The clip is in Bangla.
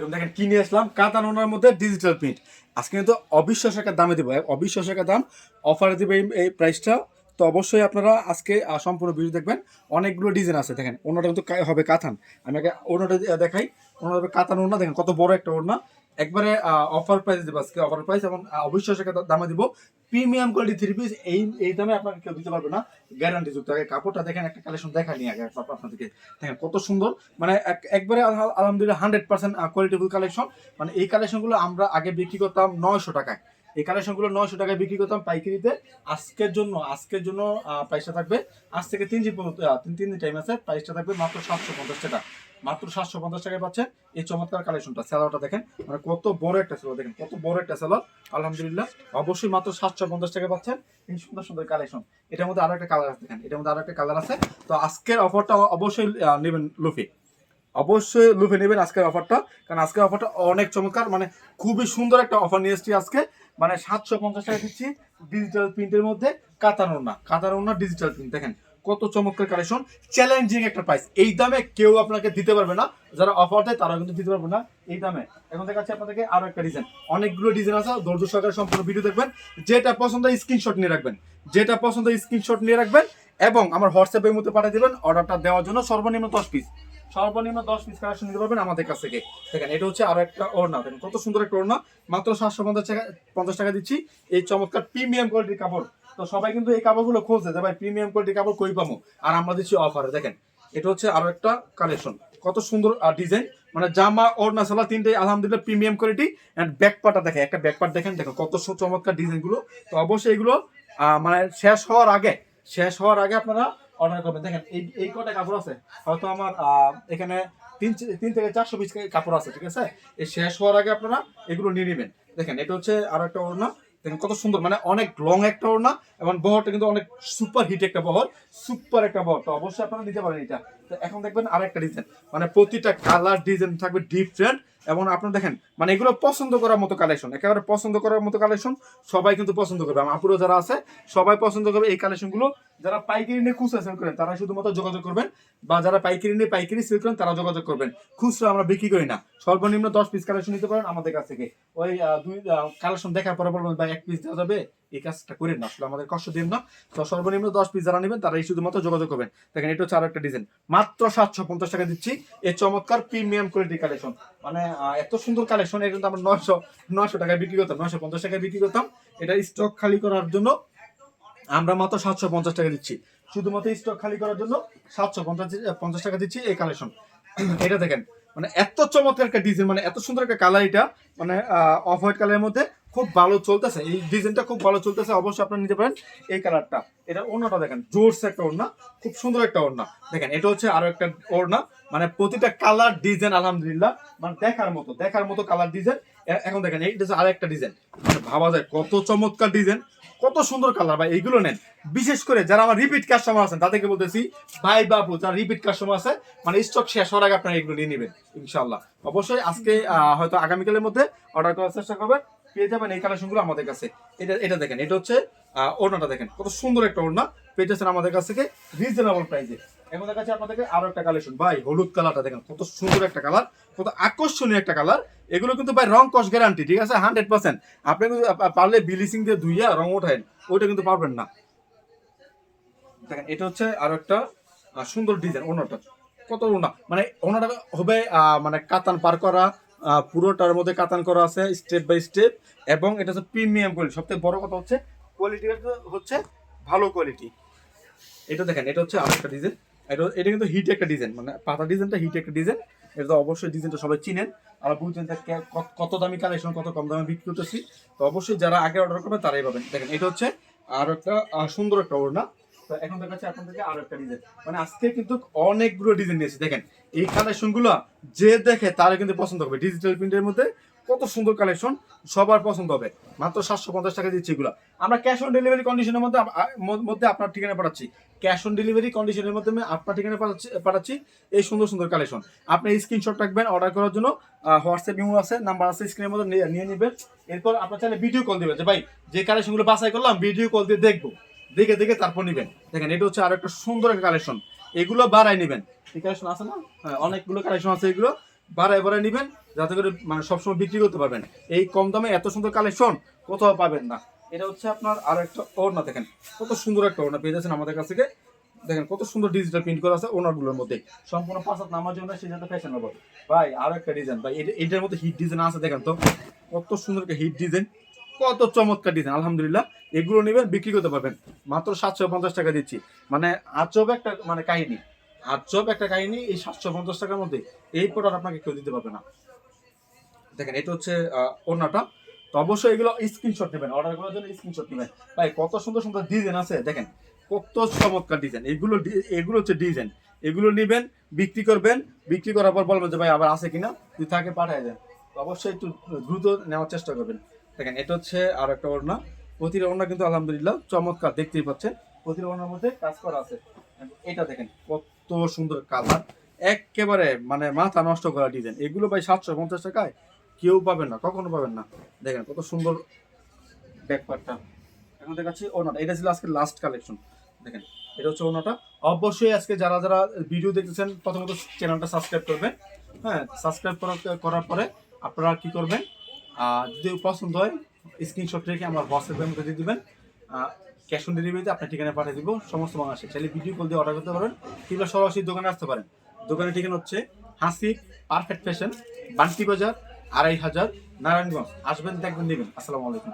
দেখেন কিনে আসলাম? কাতানোনার মধ্যে ডিজিটাল প্রিন্ট আজকে কিন্তু অবিশ্বাস একটা দামে দেবো। অবিশ্বাস একটা দাম। অফারে দেবে এই- প্রাইসটা তো অবশ্যই আপনারা আজকে সম্পূর্ণ ভিডিও দেখবেন। অনেকগুলো ডিজাইন আছে। দেখেন, ওনাটা কিন্তু হবে কাতান। আমি আগে ওনাটা দেখাই। ওনার কাতান ওনা দেখেন কত বড় একটা ওনা একবারে অফার প্রাইস দেবো আজকে। অফার প্রাইস এবং অবিশ্বাস একটা দামে দিব। প্রিমিয়াম কোয়ালিটি থ্রি পিস এই এই দামে আপনাকে কেউ দিতে পারবে না। গ্যারান্টি যুক্ত। আগে কাপড়টা দেখেন একটা কালেকশন দেখানি আগে আপ- আপনাদেরকে দেখেন কত সুন্দর। মানে একবারে আলহামদুলিল্লাহ হান্ড্রেড পার্সেন্ট কোয়ালিটিফুল কালেকশন মানে এই কালেকশনগুলো আমরা আগে বিক্রি করতাম নয়শো টাকায়। এই কালেকশনগুলো নয়শো টাকায় বিক্রি করতাম পাইকারিতে। আজকের জন্য আজকের জন্য প্রাইসটা থাকবে আজ থেকে তিন দিন পর্যন্ত, তিন তিন দিন টাইম আছে প্রাইসটা থাকবে মাত্র সাতশো পঞ্চাশ টাকা। মাত্র সাতশো পঞ্চাশ টাকায় পাচ্ছেন এই চমৎকার কালেকশনটা স্যালোয়ারটা দেখেন মানে কত বড় একটা স্যালোয়ার দেখেন, কত বড় একটা স্যালোয়ার আলহামদুলিল্লাহ, অবশ্যই মাত্র সাতশো পঞ্চাশ টাকা পাচ্ছেন। এই সুন্দর সুন্দর কালেকশন এটার মধ্যে আরও একটা কালার আছে, দেখেন, এটার মধ্যে আরও একটা কালার আছে। তো আজকের অফারটা অবশ্যই নেবেন লুফি। অবশ্যই লুফে নেবেন আজকের অফারটা কারণ আজকের অফারটা অনেক চমৎকার মানে খুবই সুন্দর একটা অফার নিয়ে এসেছি আজকে। মানে সাতশো পঞ্চাশ টাকা দিচ্ছি ডিজিটাল প্রিন্টের মধ্যে কাতানোর না কাতানোর না ডিজিটাল প্রিন্ট দেখেন। কত চমৎকার কালেকশন চ্যালেঞ্জিং একটা প্রাইস এই দামে কেউ আপনাকে দিতে পারবে না। যারা অফার দেয় তারা কিন্তু দিতে পারবে না এই দামে। এখন দেখাচ্ছি আপনাদেরকে আরও একটা ডিজাইন অনেকগুলো ডিজাইন আছে, ধৈর্য সহকারে সম্পূর্ণ ভিডিও দেখবেন। যেটা পছন্দ স্ক্রিনশট নিয়ে রাখবেন। যেটা পছন্দ স্ক্রিনশট নিয়ে রাখবেন। এবং আমার হোয়াটসঅ্যাপের মধ্যে পাঠিয়ে দেবেন অর্ডারটা দেওয়ার জন্য সর্বনিম্ন দশ পিস সর্বনিম্ন দশ পিস কালেকশন নিতে পারবেন আমাদের কাছ থেকে। দেখেন, এটা হচ্ছে আরও একটা ওড়না। দেখেন, কত সুন্দর একটা ওড়না। মাত্র সাতশো পঞ্চাশ টাকা পঞ্চাশ টাকা দিচ্ছি। এই চমৎকার প্রিমিয়াম কোয়ালিটির কাপড়। তো সবাই কিন্তু এই কাপড়গুলো খুঁজছে যে, ভাই প্রিমিয়াম কোয়ালিটি কাপড় কই পাবো? আর আমরা দিচ্ছি অফারে দেখেন, এটা হচ্ছে আরও একটা কালেকশন কত সুন্দর ডিজাইন মানে জামা, ওড়না সালা তিনটে আলহামদুলিল্লাহ প্রিমিয়াম কোয়ালিটি এন্ড ব্যাকপার্টটা দেখেন, একটা ব্যাকপার্ট দেখেন দেখেন কত চমৎকার ডিজাইনগুলো। তো অবশ্যই এগুলো মানে শেষ হওয়ার আগে, শেষ হওয়ার আগে আপনারা অর্ডার করবেন। দেখেন, এই এই কটা কাপড় আছে, হয়তো আমার এখানে তিন তিন থেকে চারশো পিস কাপড় আছে, ঠিক আছে? এই শেষ হওয়ার আগে আপনারা এগুলো নিয়ে নেবেন। দেখেন, এটা হচ্ছে আরও একটা ওড়না। দেখেন কত সুন্দর মানে অনেক লং একটা ওড়না এবং বহরটা কিন্তু অনেক সুপার হিট একটা বহর সুপার একটা বহর। তো অবশ্যই আপনারা নিতে পারেন এটা। তো এখন দেখবেন আরেকটা ডিজাইন মানে প্রতিটা কালার ডিজাইন থাকবে ডিফারেন্ট এবং আপনারা দেখেন মানে এগুলো পছন্দ করার মতো কালেকশন একেবারে পছন্দ করার মতো কালেকশন সবাই কিন্তু পছন্দ করবে। আপুরো যারা আছে, সবাই পছন্দ করবে এই কালেকশনগুলো যারা পাইকারি নিয়ে খুচরা সেল করেন তারা শুধুমাত্র যোগাযোগ করবেন। বা যারা পাইকারি নিয়ে পাইকারি সেল করেন তারা যোগাযোগ করবেন। খুচরা আমরা বিক্রি করি না। সর্বনিম্ন দশ পিস কালেকশন নিতে পারেন আমাদের কাছ থেকে। ওই দুই কালেকশন দেখার পরে বলবেন, ভাই, এক পিস দেওয়া যাবে? এই কাজটা করেন না। আসলে আমাদের কষ্ট দিন না। তো সর্বনিম্ন দশ পিস যারা নেবেন, তারাই শুধুমাত্র যোগাযোগ করবেন। দেখেন, এটা হচ্ছে আরও একটা ডিজাইন মাত্র সাতশো পঞ্চাশ টাকা দিচ্ছি। এই চমৎকার প্রিমিয়াম কোয়ালিটি কালেকশন মানে এত সুন্দর কালেকশন এটা কিন্তু আমরা নয়শো নয়শো টাকায় বিক্রি করতাম, নয়শো পঞ্চাশ টাকায় বিক্রি করতাম। এটা স্টক খালি করার জন্য আমরা মাত্র সাতশো পঞ্চাশ টাকা দিচ্ছি। শুধুমাত্র স্টক খালি করার জন্য সাতশো পঞ্চাশ পঞ্চাশ টাকা দিচ্ছি এই কালেকশন এটা দেখেন মানে এত চমৎকার একটা ডিজাইন মানে এত সুন্দর একটা কালার এটা মানে অফ হোয়াইট কালারের মধ্যে। খুব ভালো চলতেছে, এই ডিজাইনটা খুব ভালো চলতেছে, অবশ্যই আপনারা নিতে পারেন। এই কালারটা, এটা ওড়নাটা দেখেন, জোরসে একটা ওড়না, খুব সুন্দর একটা ওড়না। দেখেন, এটা হচ্ছে আরও একটা ওড়না মানে প্রতিটা কালার ডিজাইন, আলহামদুলিল্লাহ মানে দেখার মতো দেখার মতো কালার ডিজাইন। এখন দেখেন, এইটা হচ্ছে আরেকটা ডিজাইন। মানে ভাবা যায়, কত চমৎকার ডিজাইন, কত সুন্দর কালার, ভাই, এইগুলো নেন। বিশেষ করে যারা আমার রিপিট কাস্টমার আছেন, তাদেরকে বলতেছি, ভাই বাবু, যারা রিপিট কাস্টমার আছে মানে স্টক শেষ হওয়ার আগে আপনারা এগুলো নিয়ে নেবেন ইনশাল্লাহ অবশ্যই আজকে হয়তো আগামীকালের মধ্যে অর্ডার করার চেষ্টা করবেন। পেয়ে যাবেন এই কালেকশনগুলো আমাদের কাছে। এটা এটা দেখেন, এটা হচ্ছে ওড়নাটা দেখেন, কত সুন্দর একটা ওড়না পেয়ে যাচ্ছেন আমাদের কাছ থেকে রিজনেবল প্রাইসে এখন দেখাচ্ছি আপনাদেরকে আরও একটা কালেকশন ভাই, হলুদ কালারটা দেখেন, কত সুন্দর একটা কালার কত আকর্ষণীয় একটা কালার এগুলো কিন্তু ভাই রং কস গ্যারান্টি ঠিক আছে? হান্ড্রেড পার্সেন্ট আপনি কিন্তু পারলে বিলিসিং দিয়ে ধুইয়া রং ওঠায়েন, ওইটা কিন্তু পারবেন না। দেখেন, এটা হচ্ছে আরও একটা সুন্দর ডিজাইন ওনাটা কত ওনা মানে ওনাটা হবে মানে কাতান পার করা পুরোটার মধ্যে কাতান করা আছে স্টেপ বাই স্টেপ এবং এটা হচ্ছে প্রিমিয়াম কোয়ালিটি সবথেকে বড় কথা হচ্ছে কোয়ালিটি হচ্ছে ভালো কোয়ালিটি এটা দেখেন, এটা হচ্ছে আরেকটা ডিজাইন এটা এটা কিন্তু হিট একটা ডিজাইন মানে পাতা ডিজাইনটা হিট একটা ডিজাইন এটা তো অবশ্যই ডিজাইনটা সবাই চিনেন। আর বুঝছেন কত দামি কালেকশন কত কম দামে বিক্রি করতেছি, তো অবশ্যই যারা আগে অর্ডার করবে তারাই পাবেন। দেখেন, এটা হচ্ছে আর একটা সুন্দর একটা ওড়না। এখন দেখাচ্ছি একটা ডিজাইন মানে আজকে কিন্তু অনেকগুলো ডিজাইন দেখেন, এই যে দেখে তারা কিন্তু পছন্দ হবে ডিজিটাল প্রিন্টের মধ্যে কত সুন্দর কালেকশন সবার পছন্দ হবে। মাত্র সাতশো পঞ্চাশ টাকা দিচ্ছি এগুলো। আমরা ক্যাশ অন ডেলিভারি কন্ডিশনের মধ্যে আপনার ঠিকানা পাঠাচ্ছি। ক্যাশ অন ডেলিভারি কন্ডিশনের আপনার ঠিকানা পাঠাচ্ছি পাঠাচ্ছি এই সুন্দর সুন্দর কালেকশন আপনি স্ক্রিনশট রাখবেন অর্ডার করার জন্য হোয়াটসঅ্যাপ ইমো আছে নাম্বার আছে স্ক্রিনের মধ্যে নিয়ে নিয়ে নেবেন। এরপর আপনার চাইলে ভিডিও কল দিবেন যে, ভাই, যে কালেকশনগুলো বাছাই করলাম ভিডিও কল দিয়ে দেখব। দেখে দেখে তারপর নেবেন। দেখেন, এটা হচ্ছে আরও একটা সুন্দর একটা কালেকশন এগুলো বাড়াই নেবেন। এই কালেকশন আছে না? হ্যাঁ অনেকগুলো কালেকশন আছে এগুলো। বাড়ায় বাড়ায় নেবেন, যাতে করে মানে সবসময় বিক্রি করতে পারবেন। এই কম দামে এত সুন্দর কালেকশন কোথাও পাবেন না। এটা হচ্ছে আপনার আরও একটা ওড়না, দেখেন। কত সুন্দর একটা ওড়না পেয়ে যাচ্ছেন আমাদের কাছ থেকে। দেখেন, কত সুন্দর ডিজিটাল প্রিন্ট করা আছে ওনারগুলোর মধ্যে। সম্পূর্ণ পাঁচ হাত নামার জন্য সেই সাথে ফ্যাশন হবে ভাই, আরও একটা ডিজাইন ভাই এটার মধ্যে হিট ডিজাইন আছে, দেখেন তো। কত সুন্দর একটা হিট ডিজাইন কত চমৎকার ডিজাইন আলহামদুলিল্লাহ। এগুলো নেবেন বিক্রি করতে পারবেন। মাত্র সাতশো পঞ্চাশ টাকা দিচ্ছি। মানে আজব একটা মানে কাহিনী। আজব একটা কাহিনী এই সাতশো পঞ্চাশ টাকার মধ্যে। এই প্রোডাক্ট আপনাকে কেউ দিতে পারবে না। দেখেন এটা হচ্ছে আহ, ওড়নাটা। তো অবশ্যই এগুলো স্ক্রিনশট নেবেন। অর্ডার করার জন্য স্ক্রিনশট নেবেন। ভাই কত সুন্দর সুন্দর ডিজাইন আছে দেখেন। কত চমৎকার ডিজাইন এগুলো এগুলো হচ্ছে ডিজাইন এগুলো নেবেন বিক্রি করবেন। বিক্রি করার পর বলবেন যে ভাই আবার আছে কিনা? যদি থাকে পাঠিয়ে দেন। অবশ্যই একটু দ্রুত নেওয়ার চেষ্টা করবেন। দেখেন, এটা হচ্ছে আর একটা ওড়না। প্রতিটা ওড়না কিন্তু আলহামদুলিল্লাহ চমৎকার, দেখতেই পাচ্ছেন। প্রতিটা ওড়নার মধ্যে কাজ করা আছে। এটা দেখেন, কত সুন্দর কালার। একেবারে মানে মাথা নষ্ট করা ডিজাইন এগুলো ভাই সাতশো পঞ্চাশ টাকায় কেউ পাবেন না, কখনো পাবেন না। দেখেন, কত সুন্দর ব্যাকপারটা এখন দেখাচ্ছি ওনাটা এটা ছিল আজকে লাস্ট কালেকশন দেখেন, এটা হচ্ছে ওনাটা অবশ্যই আজকে যারা যারা ভিডিও দেখতেছেন, প্রথমত চ্যানেলটা সাবস্ক্রাইব করবেন। হ্যাঁ সাবস্ক্রাইব করার পরে আপনারা কি করবেন? যদি পছন্দ হয় স্ক্রিনশট রেখে আমার হোয়াটসঅ্যাপের মধ্যে দিয়ে দেবেন। ক্যাশ অন ডেলিভারিতে আপনার ঠিকানা পাঠিয়ে দিব। সমস্ত মানুষের চাইলে ভিডিও কল দিয়ে অর্ডার করতে পারেন। কিংবা সরাসরি দোকানে আসতে পারেন। দোকানের ঠিকানা হচ্ছে হাসি পারফেক্ট ফ্যাশন বান্টি বাজার, আড়াই হাজার, নারায়ণগঞ্জ। আসবেন, দেখবেন দেবেন আসসালামু আলাইকুম।